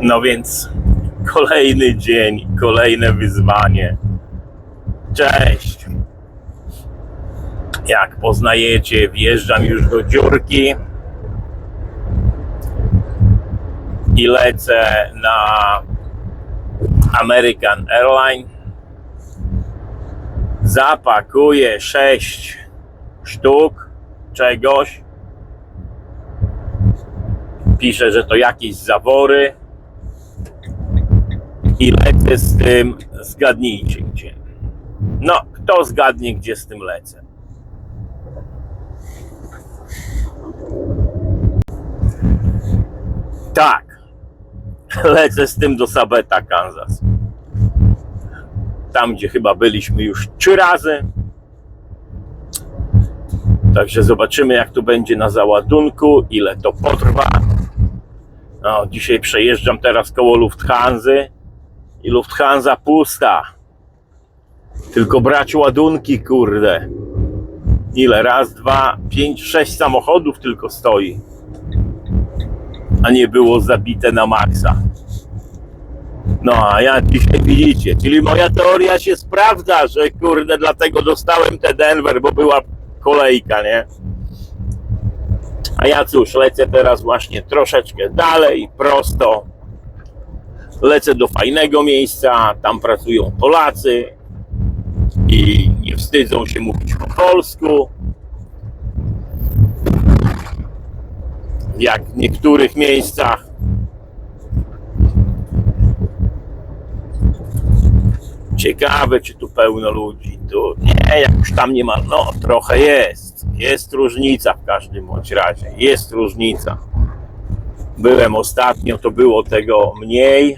No więc kolejny dzień, kolejne wyzwanie. Cześć. Jak poznajecie, wjeżdżam już do dziurki i lecę na American Airlines. Zapakuję 6 sztuk czegoś. Piszę, że to jakieś zawory. I lecę z tym, zgadnijcie gdzie. No, kto zgadnie, gdzie z tym lecę? Tak, lecę z tym do Sabeta, Kansas. Tam, gdzie chyba byliśmy już trzy razy. Także zobaczymy, jak to będzie na załadunku, ile to potrwa. No, dzisiaj przejeżdżam teraz koło Lufthansa i Lufthansa pusta. Tylko brać ładunki, kurde. Ile? Raz, dwa, pięć, sześć samochodów tylko stoi. A nie było zabite na maksa. No, a ja dzisiaj widzicie, czyli moja teoria się sprawdza, że kurde, dlatego dostałem te Denver, bo była kolejka, nie? A ja cóż, lecę teraz właśnie troszeczkę dalej, prosto. Lecę do fajnego miejsca, tam pracują Polacy i nie wstydzą się mówić po polsku. Jak w niektórych miejscach. Ciekawe, czy tu pełno ludzi. Tu nie, jak już tam nie ma. No, trochę jest. Jest różnica w każdym bądź razie. Jest różnica. Byłem ostatnio, to było tego mniej.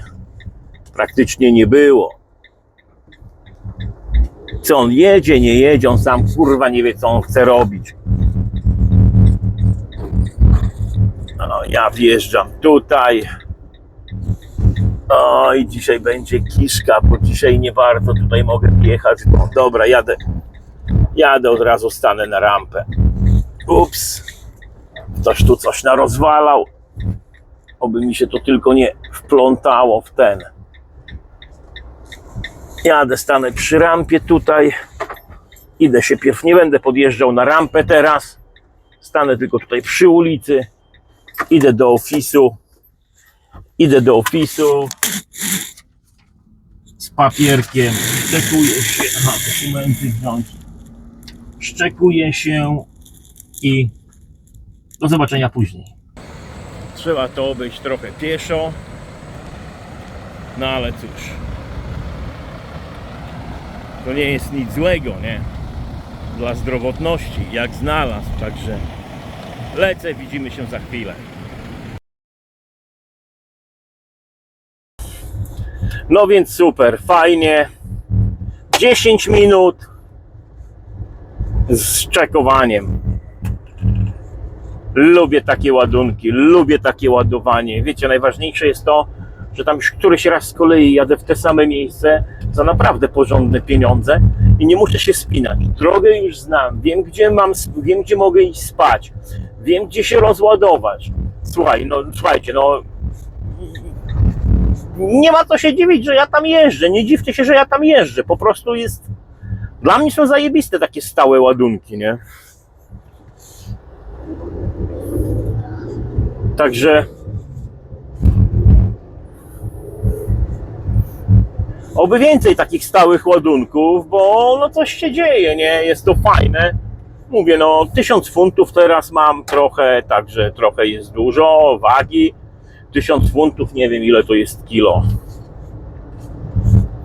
Praktycznie nie było. Co on jedzie, nie jedzie, on sam kurwa nie wie, co on chce robić. No, ja wjeżdżam tutaj. O, i dzisiaj będzie kiszka, bo dzisiaj nie warto tutaj mogę jechać. Bo dobra, jadę. Jadę od razu, stanę na rampę. Ups. Ktoś tu coś narozwalał. Oby mi się to tylko nie wplątało w ten. Jadę, stanę przy rampie tutaj. Idę się pierw, nie będę podjeżdżał na rampę teraz. Stanę tylko tutaj przy ulicy. Idę do ofisu. Idę do ofisu z papierkiem. Szczekuję się. Aha, dokumenty wziąć. Szczekuję się i do zobaczenia później. Trzeba to obejść trochę pieszo. No ale cóż. To nie jest nic złego, nie? Dla zdrowotności, jak znalazł, także lecę, widzimy się za chwilę. No więc super, fajnie. 10 minut z czekowaniem. Lubię takie ładunki, lubię takie ładowanie. Wiecie, najważniejsze jest to, że tam już któryś raz z kolei jadę w te same miejsce za naprawdę porządne pieniądze i nie muszę się spinać. Drogę już znam, wiem gdzie mam, wiem gdzie mogę iść spać, wiem gdzie się rozładować. Słuchaj, no słuchajcie, no nie ma co się dziwić, że ja tam jeżdżę. Nie dziwcie się, że ja tam jeżdżę. Po prostu jest. Dla mnie są zajebiste takie stałe ładunki, nie? Także. Oby więcej takich stałych ładunków, bo no coś się dzieje, nie? Jest to fajne. Mówię, no 1000 funtów teraz mam trochę, także trochę jest dużo wagi. 1000 funtów, nie wiem ile to jest kilo.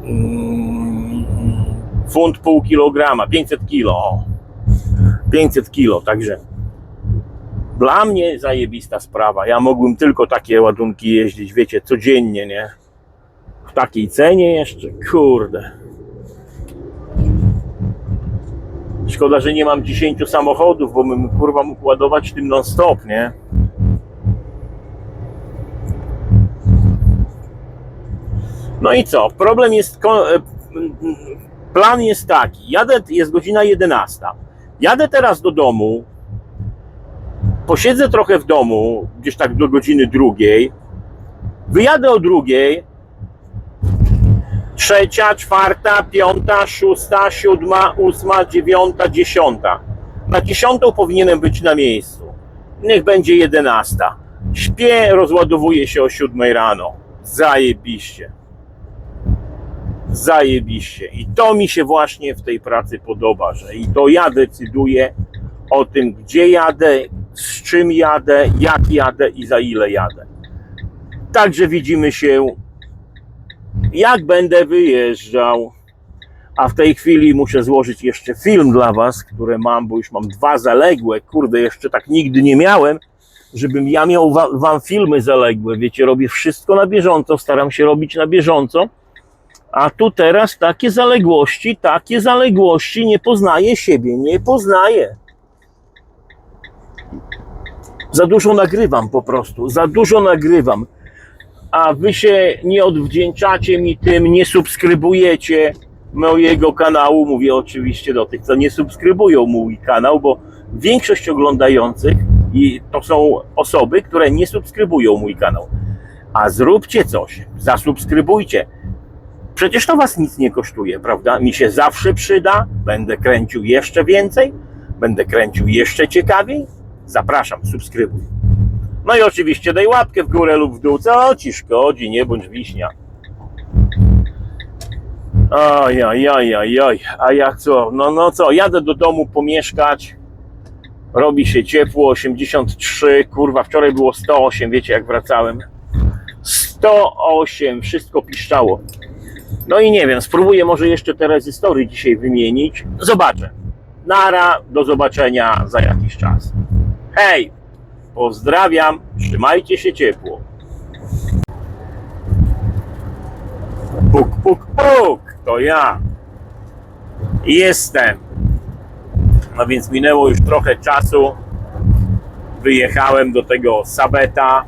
Mm, Funt pół kilograma, 500 kilo. o. 500 kilo, także dla mnie zajebista sprawa. Ja mógłbym tylko takie ładunki jeździć, wiecie, codziennie, nie? Takiej cenie jeszcze, kurde. Szkoda, że nie mam 10 samochodów, bo bym kurwa mógł ładować tym non stop, nie? No i co? Problem jest. Plan jest taki. Jadę, jest godzina 11. Jadę teraz do domu. Posiedzę trochę w domu, gdzieś tak do godziny drugiej. Wyjadę o drugiej, trzecia, czwarta, piąta, szósta, siódma, ósma, dziewiąta, dziesiąta. Na dziesiątą powinienem być na miejscu. Niech będzie jedenasta. Śpię, rozładowuję się o siódmej rano. Zajebiście. Zajebiście. I to mi się właśnie w tej pracy podoba, że i to ja decyduję o tym, gdzie jadę, z czym jadę, jak jadę i za ile jadę. Także widzimy się, jak będę wyjeżdżał. A w tej chwili muszę złożyć jeszcze film dla Was, które mam, bo już mam dwa zaległe. Kurde, jeszcze tak nigdy nie miałem, żebym ja miał wa- Wam filmy zaległe. Wiecie, robię wszystko na bieżąco, staram się robić na bieżąco. A tu teraz takie zaległości, takie zaległości, nie poznaję siebie, nie poznaję. Za dużo nagrywam po prostu, za dużo nagrywam. A wy się nie odwdzięczacie mi tym, nie subskrybujecie mojego kanału. Mówię oczywiście do tych, co nie subskrybują mój kanał, bo większość oglądających i to są osoby, które nie subskrybują mój kanał. A zróbcie coś, zasubskrybujcie. Przecież to was nic nie kosztuje, prawda? Mi się zawsze przyda, będę kręcił jeszcze więcej, będę kręcił jeszcze ciekawiej. Zapraszam, subskrybuj. No i oczywiście daj łapkę w górę lub w dół, co ci szkodzi, nie bądź wiśnia. Oj, oj, oj, oj, oj, a jak co? No, no co, jadę do domu pomieszkać, robi się ciepło, 83, kurwa, wczoraj było 108, wiecie jak wracałem. 108, wszystko piszczało. No i nie wiem, spróbuję może jeszcze te rezystory dzisiaj wymienić. Zobaczę. Nara, do zobaczenia za jakiś czas. Hej, pozdrawiam, trzymajcie się ciepło. Puk, puk, puk, to ja. Jestem. No więc minęło już trochę czasu. Wyjechałem do tego Sabeta.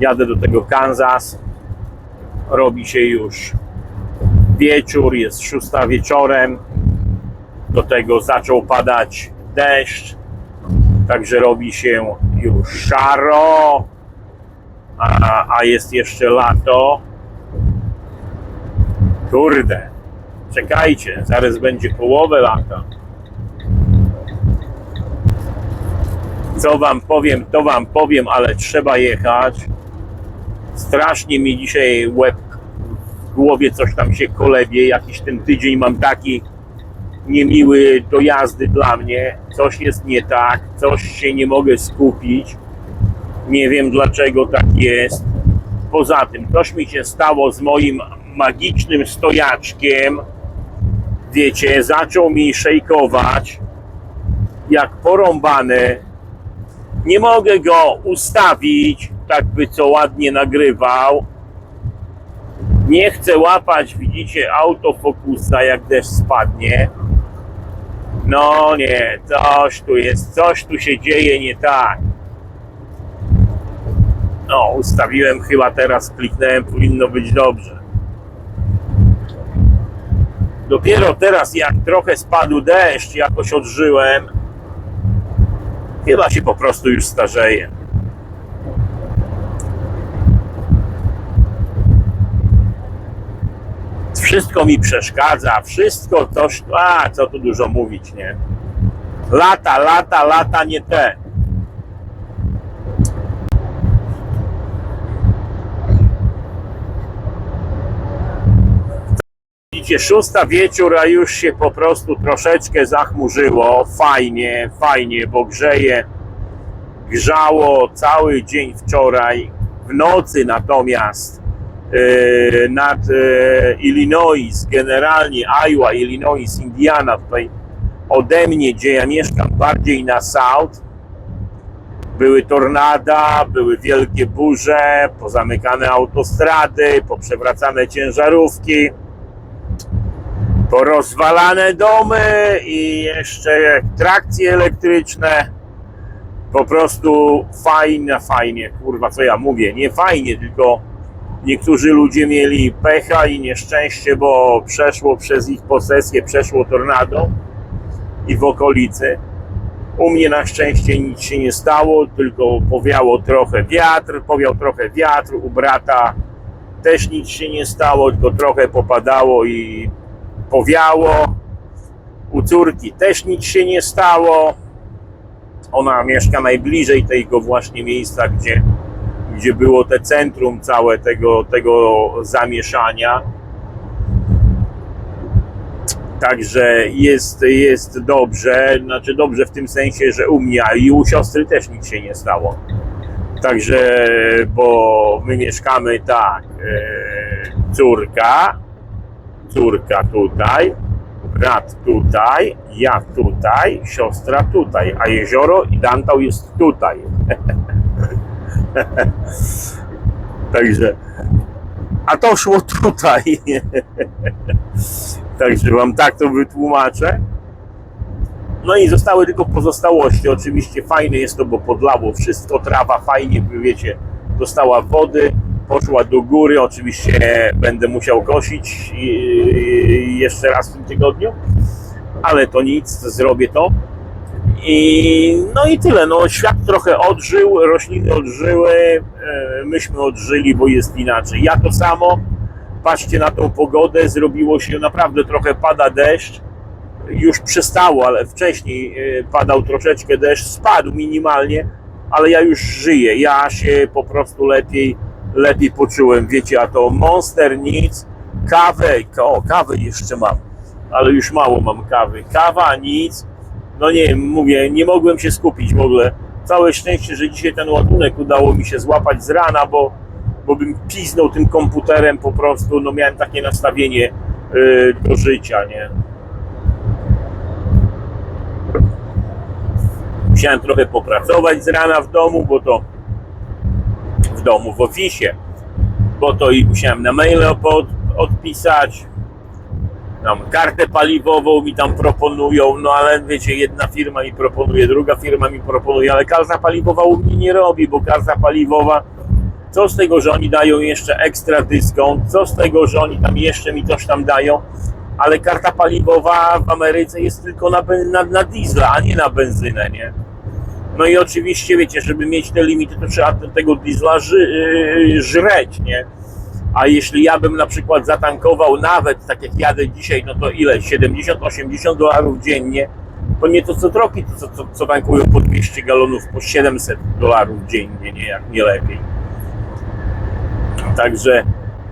Jadę do tego Kansas. Robi się już wieczór, jest szósta wieczorem. Do tego zaczął padać deszcz. Także robi się już szaro. A, a jest jeszcze lato. Kurde. Czekajcie, zaraz będzie połowę lata. Co wam powiem, to wam powiem, ale trzeba jechać. Strasznie mi dzisiaj łeb w głowie coś tam się kolebie. Jakiś ten tydzień mam taki niemiły do jazdy dla mnie. Coś jest nie tak, coś się nie mogę skupić. Nie wiem dlaczego tak jest. Poza tym, coś mi się stało z moim magicznym stojaczkiem. Wiecie, zaczął mi szejkować jak porąbany. Nie mogę go ustawić, tak by co ładnie nagrywał. Nie chcę łapać, widzicie, autofokusa, jak deszcz spadnie. No nie, coś tu jest, coś tu się dzieje nie tak. No, ustawiłem chyba teraz, kliknąłem, powinno być dobrze. Dopiero teraz, jak trochę spadł deszcz, jakoś odżyłem. Chyba się po prostu już starzeję. Wszystko mi przeszkadza, wszystko coś, a co tu dużo mówić, nie? Lata, lata, lata nie te. Widzicie, szósta wieczór, a już się po prostu troszeczkę zachmurzyło. Fajnie, fajnie, bo grzeje. Grzało cały dzień wczoraj. W nocy natomiast nad e, Illinois, generalnie Iowa, Illinois, Indiana, tutaj ode mnie, gdzie ja mieszkam, bardziej na south, były tornada, były wielkie burze, pozamykane autostrady, poprzewracane ciężarówki, porozwalane domy i jeszcze trakcje elektryczne. Po prostu fajnie, fajnie, kurwa, co ja mówię, nie fajnie, tylko niektórzy ludzie mieli pecha i nieszczęście, bo przeszło przez ich posesję, przeszło tornado i w okolicy. U mnie na szczęście nic się nie stało, tylko powiało trochę wiatr, powiał trochę wiatr, u brata też nic się nie stało, tylko trochę popadało i powiało. U córki też nic się nie stało. Ona mieszka najbliżej tego właśnie miejsca, gdzie, gdzie było te centrum całe tego, tego zamieszania. Także jest, jest dobrze, znaczy dobrze w tym sensie, że u mnie a i u siostry też nic się nie stało. Także, bo my mieszkamy tak, e, córka, córka tutaj, brat tutaj, ja tutaj, siostra tutaj, a jezioro i Dantał jest tutaj. Także, a to szło tutaj. Także wam tak to wytłumaczę. No i zostały tylko pozostałości. Oczywiście fajne jest to, bo podlało wszystko, trawa fajnie, wiecie, dostała wody, poszła do góry. Oczywiście będę musiał kosić jeszcze raz w tym tygodniu, ale to nic, zrobię to. I no i tyle. No, świat trochę odżył, rośliny odżyły, e, myśmy odżyli, bo jest inaczej. Ja to samo. Patrzcie na tą pogodę, zrobiło się naprawdę trochę pada deszcz. Już przestało, ale wcześniej e, padał troszeczkę deszcz, spadł minimalnie, ale ja już żyję. Ja się po prostu lepiej, lepiej poczułem. Wiecie, a to monster nic, kawę, o, kawę jeszcze mam, ale już mało mam kawy. Kawa, nic. No nie wiem, mówię, nie mogłem się skupić w ogóle. Całe szczęście, że dzisiaj ten ładunek udało mi się złapać z rana, bo, bo bym piznął tym komputerem po prostu, no miałem takie nastawienie yy, do życia, nie? Musiałem trochę popracować z rana w domu, bo to w domu, w oficie, bo to i musiałem na maile od, odpisać, tam kartę paliwową mi tam proponują, no ale wiecie, jedna firma mi proponuje, druga firma mi proponuje, ale karta paliwowa u mnie nie robi, bo karta paliwowa, co z tego, że oni dają jeszcze ekstra dyskont, co z tego, że oni tam jeszcze mi coś tam dają, ale karta paliwowa w Ameryce jest tylko na, na, na diesla, a nie na benzynę, nie? No i oczywiście, wiecie, żeby mieć te limity, to trzeba te- tego diesla ży, yy, żreć, nie? A jeśli ja bym na przykład zatankował nawet tak jak jadę dzisiaj, no to ile? 70-80 dolarów dziennie, to nie to co troki, to co, co, co tankują po 200 galonów, po 700 dolarów dziennie, nie? Jak nie lepiej. Także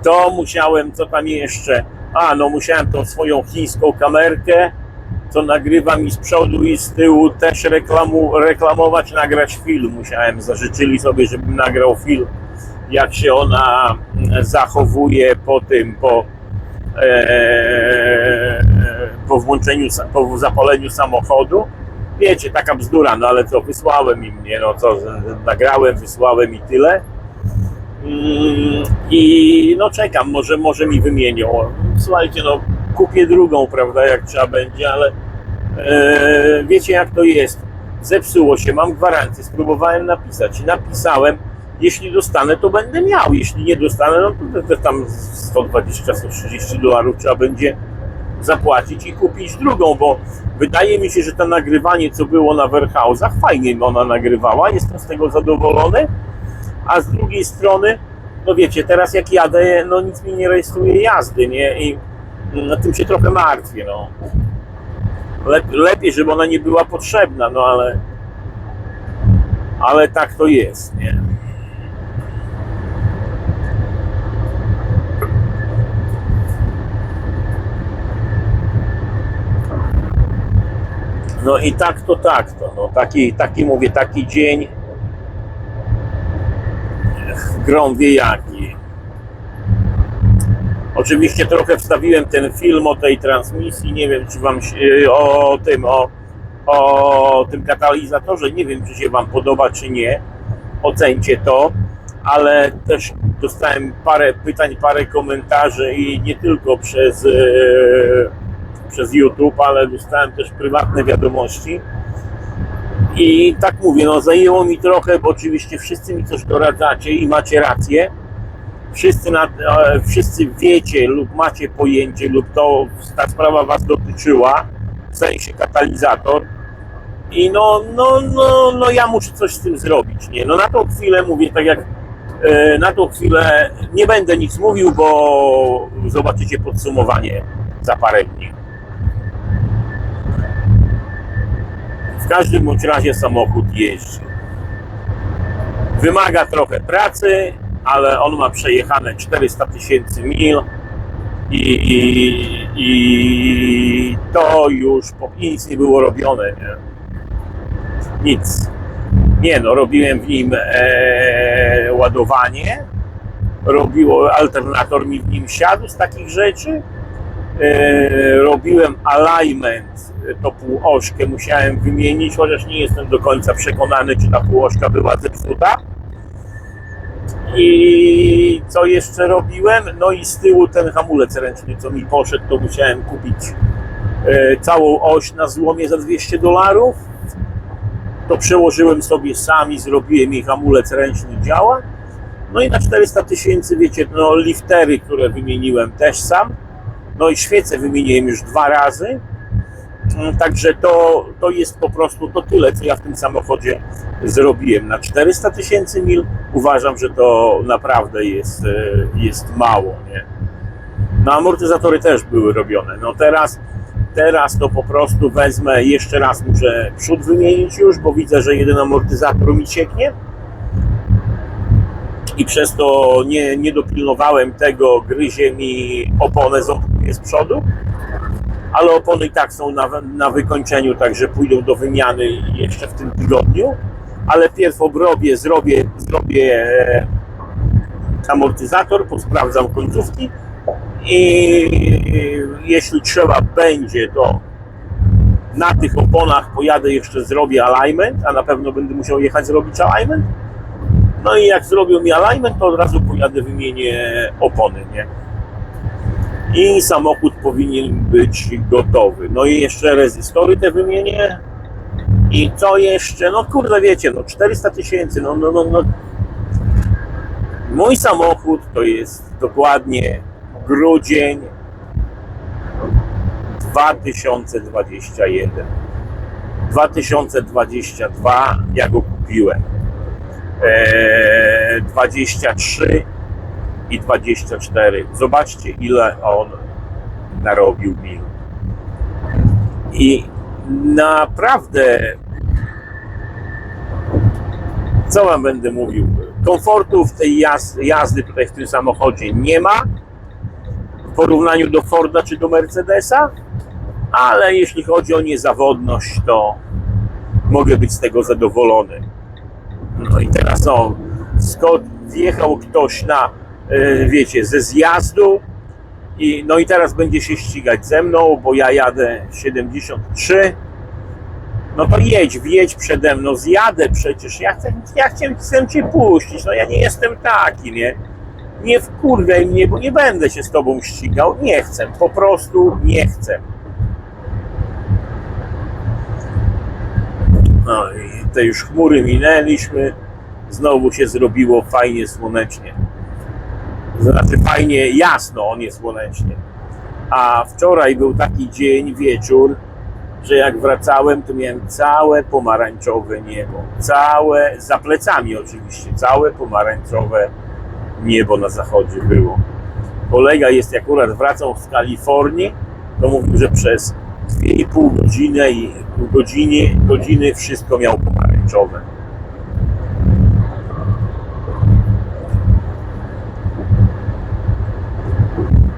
to musiałem, co tam jeszcze? A, no musiałem tą swoją chińską kamerkę, co nagrywa mi z przodu i z tyłu też reklamu, reklamować, nagrać film. Musiałem, zażyczyli sobie, żebym nagrał film, jak się ona zachowuje po tym, po, e, po włączeniu, po zapaleniu samochodu. Wiecie, taka bzdura, no ale co, wysłałem im, nie, no co, nagrałem, wysłałem i tyle. Mm, I no czekam, może, może mi wymienią. Słuchajcie, no kupię drugą, prawda, jak trzeba będzie, ale e, wiecie jak to jest. Zepsuło się, mam gwarancję, spróbowałem napisać. Napisałem, jeśli dostanę, to będę miał. Jeśli nie dostanę, no to te tam 120-130 dolarów trzeba będzie zapłacić i kupić drugą, bo wydaje mi się, że to nagrywanie, co było na Warehouse'ach, fajnie ona nagrywała, jestem z tego zadowolony, a z drugiej strony, no wiecie, teraz jak jadę, no nic mi nie rejestruje jazdy, nie? I na tym się trochę martwię, no. Lep, lepiej, żeby ona nie była potrzebna, no ale ale tak to jest, nie? No i tak to tak to. No, taki, taki mówię, taki dzień grą wie jaki. Oczywiście trochę wstawiłem ten film o tej transmisji, nie wiem czy wam się, o tym, o, o tym katalizatorze, nie wiem czy się wam podoba czy nie, ocencie to, ale też dostałem parę pytań, parę komentarzy i nie tylko przez, e, przez YouTube, ale dostałem też prywatne wiadomości. I tak mówię, no zajęło mi trochę, bo oczywiście wszyscy mi coś doradzacie i macie rację. Wszyscy, na, e, wszyscy wiecie lub macie pojęcie lub to ta sprawa Was dotyczyła, w sensie katalizator. I no, no, no, no ja muszę coś z tym zrobić, nie? No na tą chwilę mówię, tak jak e, na tą chwilę nie będę nic mówił, bo zobaczycie podsumowanie za parę dni. Każdym bądź razie samochód jeździ. Wymaga trochę pracy, ale on ma przejechane 400 tysięcy mil i, i, i to już po nic nie było robione, nie? Nic. Nie no, robiłem w nim e, ładowanie, robiło, alternator mi w nim siadł z takich rzeczy, e, robiłem alignment, to półośkę musiałem wymienić, chociaż nie jestem do końca przekonany, czy ta półośka była zepsuta. I co jeszcze robiłem? No i z tyłu ten hamulec ręczny, co mi poszedł, to musiałem kupić e, całą oś na złomie za 200 dolarów. To przełożyłem sobie sam i zrobiłem i hamulec ręczny działa. No i na 400 tysięcy, wiecie, no liftery, które wymieniłem też sam. No i świece wymieniłem już dwa razy. Mm, Także to, to jest po prostu to tyle, co ja w tym samochodzie zrobiłem. Na 400 tysięcy mil uważam, że to naprawdę jest, e, jest mało. Nie? No amortyzatory też były robione. No teraz, teraz to po prostu wezmę, jeszcze raz muszę przód wymienić już, bo widzę, że jeden amortyzator mi cieknie. I przez to nie, nie dopilnowałem tego, gryzie mi oponę z, z przodu ale opony i tak są na, na wykończeniu, także pójdą do wymiany jeszcze w tym tygodniu. Ale pierw obrobię, zrobię, zrobię e, amortyzator, posprawdzam końcówki i jeśli trzeba będzie, to na tych oponach pojadę jeszcze zrobię alignment, a na pewno będę musiał jechać zrobić alignment. No i jak zrobią mi alignment, to od razu pojadę wymienię opony, nie? I samochód powinien być gotowy. No i jeszcze rezystory te wymienię. I co jeszcze? No kurde, wiecie, no 400 tysięcy, no, no, no, no. Mój samochód to jest dokładnie grudzień 2021. 2022 ja go kupiłem. Eee, 23 i 24. Zobaczcie, ile on narobił mil. I naprawdę, co wam będę mówił? Komfortów tej jazdy, tutaj w tym samochodzie nie ma w porównaniu do Forda czy do Mercedesa, ale jeśli chodzi o niezawodność, to mogę być z tego zadowolony. No i teraz o, skąd wjechał ktoś na wiecie, ze zjazdu i no i teraz będzie się ścigać ze mną, bo ja jadę 73 no to jedź, wjedź przede mną, zjadę przecież, ja chcę, ja chcę, chcę cię puścić, no ja nie jestem taki, nie, nie wkurwiaj mnie, bo nie będę się z tobą ścigał, nie chcę, po prostu nie chcę. No i te już chmury minęliśmy, znowu się zrobiło fajnie słonecznie. Znaczy fajnie jasno, on jest słonecznie. A wczoraj był taki dzień, wieczór, że jak wracałem, to miałem całe pomarańczowe niebo. Całe, za plecami oczywiście, całe pomarańczowe niebo na zachodzie było. Kolega jest akurat wracał z Kalifornii, to mówił, że przez 2,5 godziny godziny, godziny wszystko miał pomarańczowe.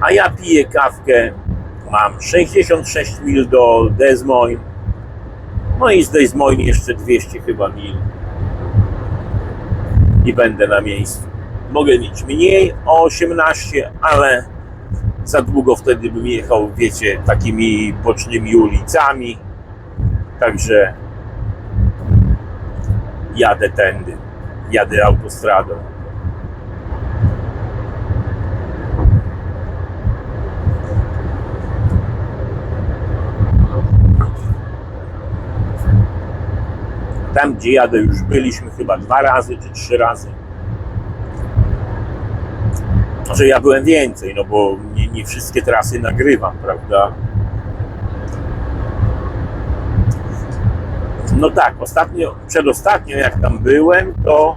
A ja piję kawkę. Mam 66 mil do Des Moines. No i z Des Moines jeszcze 200 chyba mil. I będę na miejscu. Mogę mieć mniej o 18, ale za długo wtedy bym jechał, wiecie, takimi bocznymi ulicami. Także jadę tędy. Jadę autostradą. Tam, gdzie jadę, już byliśmy chyba dwa razy czy trzy razy. Że ja byłem więcej, no bo nie, nie wszystkie trasy nagrywam, prawda? No tak, ostatnio, przedostatnio jak tam byłem, to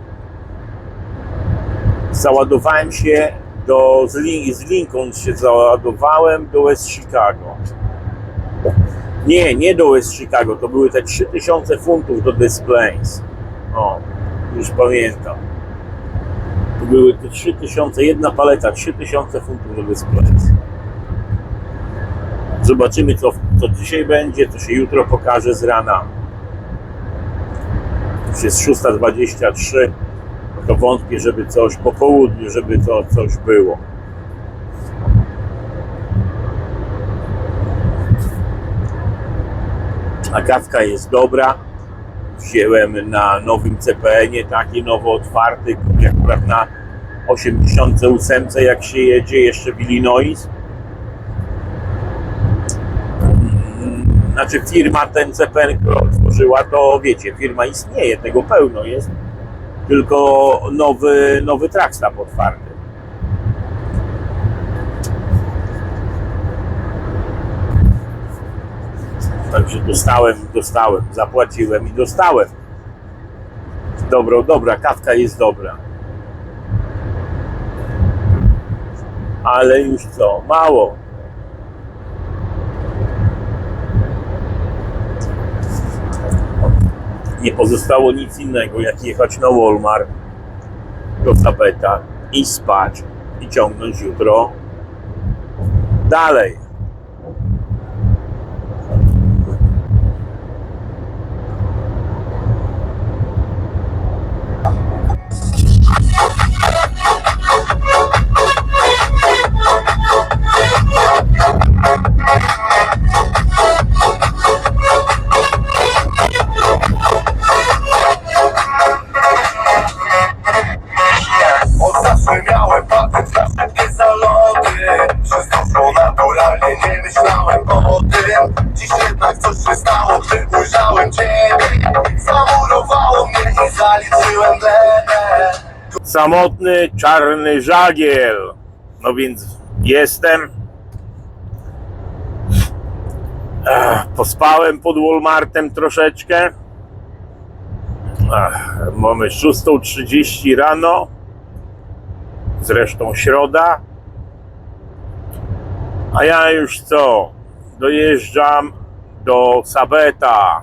załadowałem się do, z, z Lincoln się załadowałem do West Chicago. Nie, nie do West Chicago, to były te 3000 funtów do Displays. O, już pamiętam. To były te 3000, jedna paleta, 3000 funtów do Displays. Zobaczymy, co, co dzisiaj będzie, co się jutro pokaże z rana. Już jest 6.23, to wątpię, żeby coś po południu, żeby to coś było. A kawka jest dobra. Wziąłem na nowym CPN-ie, taki nowo otwarty, akurat na 88, jak się jedzie jeszcze w Illinois. Znaczy firma ten CPN, którą otworzyła, to wiecie, firma istnieje, tego pełno jest, tylko nowy, nowy trackstop otwarty. Także dostałem, dostałem, zapłaciłem i dostałem. Dobrą, dobra, kawka jest dobra. Ale już co, mało. nie pozostało nic innego, jak jechać na Walmart do Zapeta i spać i ciągnąć jutro dalej. Samotny, czarny żagiel. No więc jestem. Ech, pospałem pod Walmartem troszeczkę. Ech, mamy 6.30 rano. Zresztą środa. A ja już co? Dojeżdżam do Sabeta.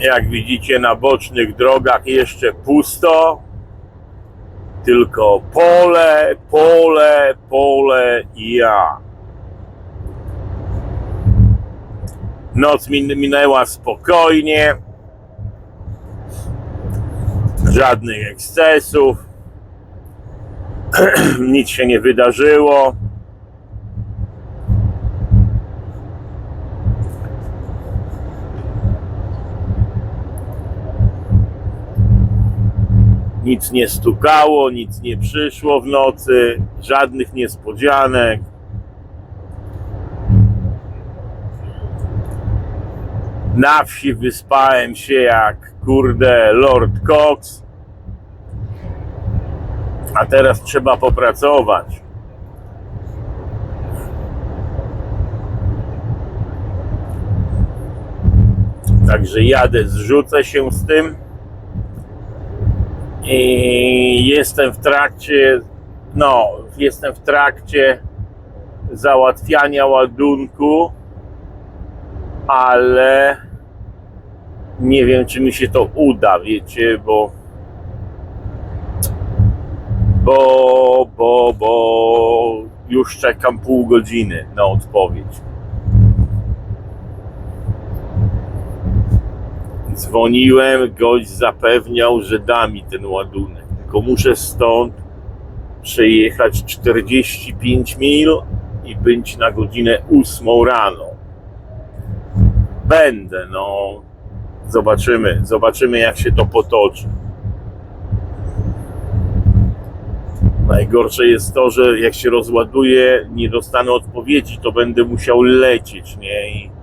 Jak widzicie na bocznych drogach jeszcze pusto. Tylko pole, pole, pole i ja. Noc min- minęła spokojnie. Żadnych ekscesów. Nic się nie wydarzyło. Nic nie stukało, nic nie przyszło w nocy, żadnych niespodzianek. Na wsi wyspałem się jak kurde Lord Cox. A teraz trzeba popracować. Także jadę, zrzucę się z tym i jestem w trakcie, no, jestem w trakcie załatwiania ładunku, ale nie wiem, czy mi się to uda, wiecie, bo bo, bo, bo już czekam pół godziny na odpowiedź. Dzwoniłem, gość zapewniał, że da mi ten ładunek. Tylko muszę stąd przejechać 45 mil i być na godzinę 8 rano. Będę, no. Zobaczymy, zobaczymy jak się to potoczy. Najgorsze jest to, że jak się rozładuje, nie dostanę odpowiedzi, to będę musiał lecieć, nie? I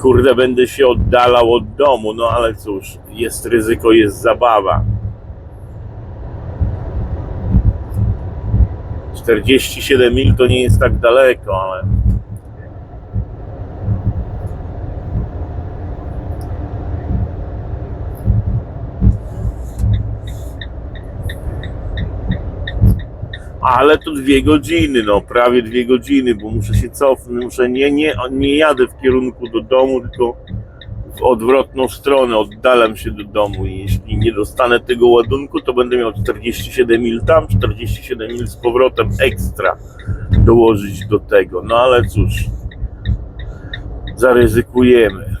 kurde, będę się oddalał od domu, no ale cóż, jest ryzyko, jest zabawa. 47 mil to nie jest tak daleko, ale ale to dwie godziny, no prawie dwie godziny, bo muszę się cofnąć, muszę nie, nie, nie jadę w kierunku do domu, tylko w odwrotną stronę, oddalam się do domu i jeśli nie dostanę tego ładunku, to będę miał 47 mil tam, 47 mil z powrotem ekstra dołożyć do tego, no ale cóż, zaryzykujemy.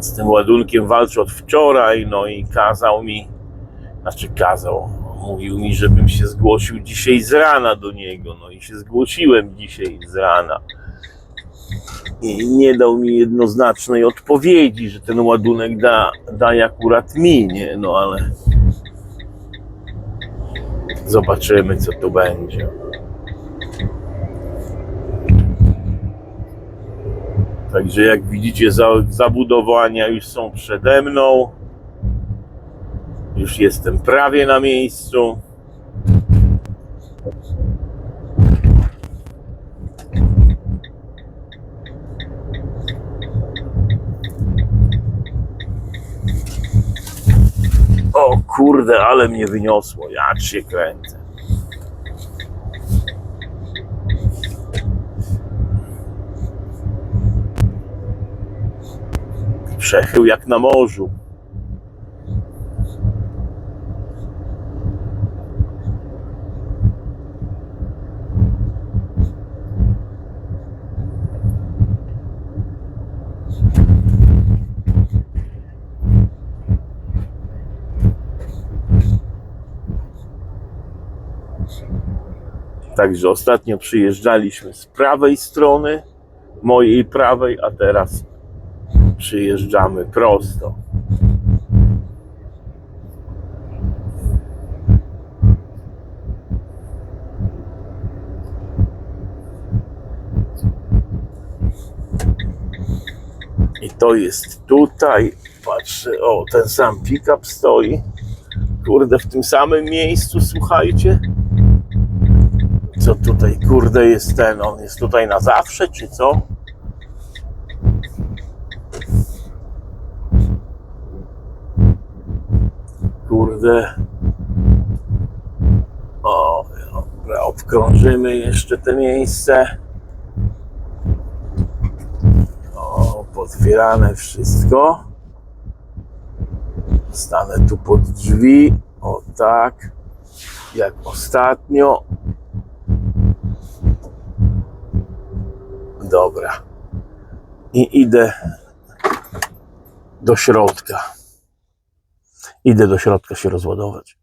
Z tym ładunkiem walczę od wczoraj, no i kazał mi, znaczy kazał, mówił mi, żebym się zgłosił dzisiaj z rana do niego, no i się zgłosiłem dzisiaj z rana. I nie dał mi jednoznacznej odpowiedzi, że ten ładunek da, daje akurat mi, nie? No ale zobaczymy, co tu będzie. Także jak widzicie, za, zabudowania już są przede mną. Już jestem prawie na miejscu. O kurde, ale mnie wyniosło. Ja się kręcę. Przechył jak na morzu. Także ostatnio przyjeżdżaliśmy z prawej strony, mojej prawej, a teraz przyjeżdżamy prosto. I to jest tutaj. Patrzę, o, ten sam pick-up stoi. Kurde, w tym samym miejscu, słuchajcie. Tutaj, kurde, jest ten? On jest tutaj na zawsze, czy co? Kurde. O, dobra, obkrążymy jeszcze te miejsce. O, potwierane wszystko. Stanę tu pod drzwi. O tak. Jak ostatnio. Dobra. I idę do środka. Idę do środka się rozładować.